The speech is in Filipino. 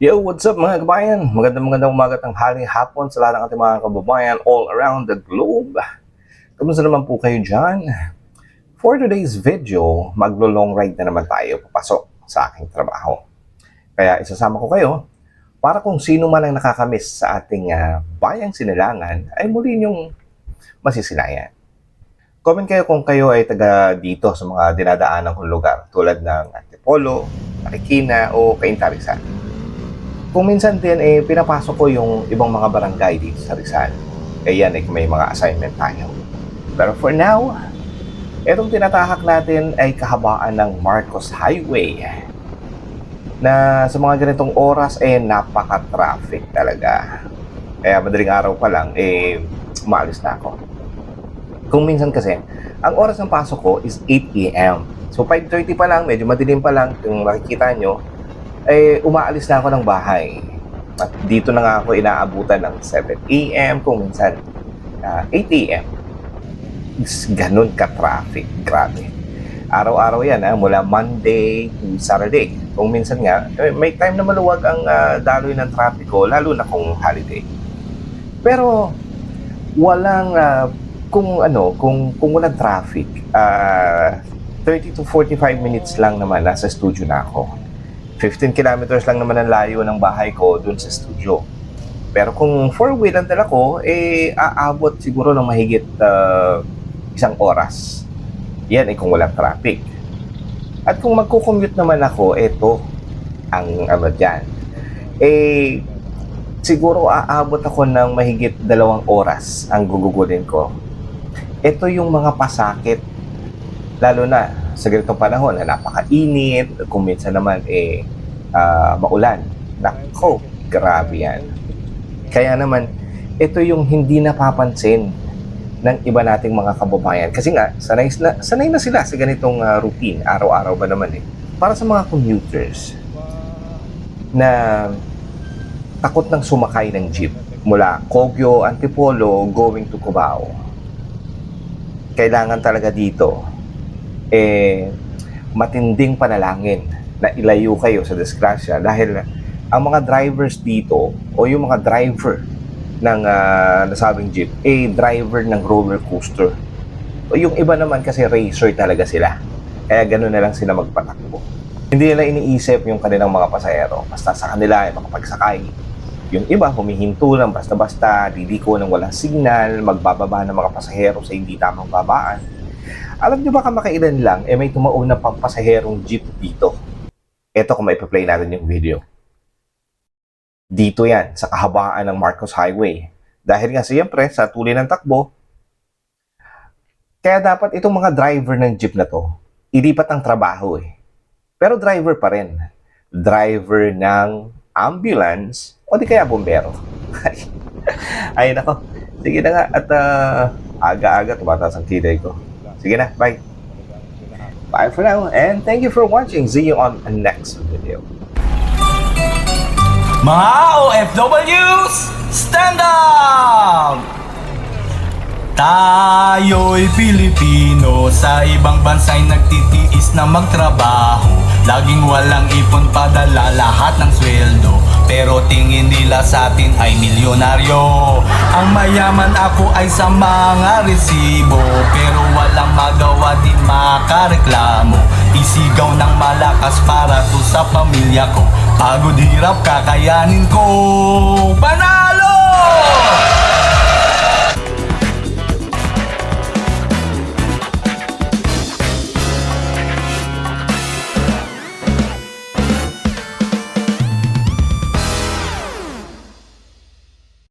Yo, what's up mga kabayan? Magandang magandang umaga at haling hapon sa lahat ng ating mga kababayan all around the globe. Kamusta naman po kayo dyan? For today's video, maglo-long ride na naman tayo papasok sa aking trabaho. Kaya isasama ko kayo para kung sino man ang nakakamiss sa ating ah, bayang sinilangan ay muli niyong masisilayan. Comment kayo kung kayo ay taga dito sa mga dinadaanan kong lugar tulad ng Antipolo, Marikina o Cainta kung minsan din, eh, pinapasok ko yung ibang mga barangay dito sa Rizal. Eh yan, eh, may mga assignment tayo. Pero for now, itong tinatahak natin ay kahabaan ng Marcos Highway na sa mga ganitong oras, eh, napaka-traffic talaga. Kaya madaling araw pa lang, eh, umalis na ako. Kung minsan kasi, ang oras ng pasok ko is 8 a.m. So 5.30 pa lang, medyo madilim pa lang, kung makikita nyo, eh, umaalis na ako ng bahay. At dito na nga ako inaabutan ng 7 a.m. kung minsan ah, 8 a.m. Ganun ka-traffic. Grabe. Araw-araw yan, ah, mula Monday to Saturday. Kung minsan nga, eh, may time na maluwag ang ah, daloy ng trapiko, lalo na kung holiday. Pero, walang, ah, kung ano, kung, kung walang traffic, ah, 30 to 45 minutes lang naman nasa studio na ako. 15 kilometers lang naman ang layo ng bahay ko dun sa studio. Pero kung four-wheel ang dala ko, eh, aabot siguro ng mahigit ah, isang oras. Yan eh kung walang traffic. At kung magko-commute naman ako, eto ang ano dyan. Eh, siguro aabot ako ng mahigit dalawang oras ang gugugulin ko. Ito yung mga pasakit, lalo na sa ganitong panahon na napakainit, kung minsan naman eh ah, maulan. Nako, grabe yan. Kaya naman, ito yung hindi napapansin ng iba nating mga kababayan. Kasi nga, sanay na, sanay na sila sa ganitong ah, routine. Araw-araw ba naman eh. Para sa mga commuters na takot ng sumakay ng jeep mula Kogyo, Antipolo, going to Cubao. Kailangan talaga dito eh matinding panalangin na ilayo kayo sa disgrasya. Dahil ang mga drivers dito o yung mga driver ng ah, nasabing jeep eh driver ng roller coaster. O yung iba naman kasi racer talaga sila. Kaya gano'n na lang sila magpatakbo. Hindi nila iniisip yung kanilang mga pasahero. Basta sa kanila ay makapagsakay. Yung iba humihinto lang basta-basta didiko ng walang signal magbababa ng mga pasahero sa hindi tamang babaan alam niyo ba kamakailan lang, eh may tumaon na pang jeep dito. Ito kung may play natin yung video. Dito yan, sa kahabaan ng Marcos Highway. Dahil nga siyempre, sa tuloy ng takbo, kaya dapat itong mga driver ng jeep na to, ilipat ang trabaho eh. Pero driver pa rin. Driver ng ambulance o di kaya bombero. Ay nako, sige na nga at ah, aga-aga tumataas ang kilay ko. Sige na, bye. Bye for now, and thank you for watching. See you on the next video. Mga OFWs, stand up! Tayo'y Pilipino Sa ibang bansa'y nagtitiis na magtrabaho. Laging walang ipon padala lahat ng sweldo Pero tingin nila sa atin ay milyonaryo. Ang mayaman ako ay sa mga resibo Pero walang magawa din makareklamo. Isigaw ng malakas para to sa pamilya ko. Pagod hirap kakayanin ko. Banat!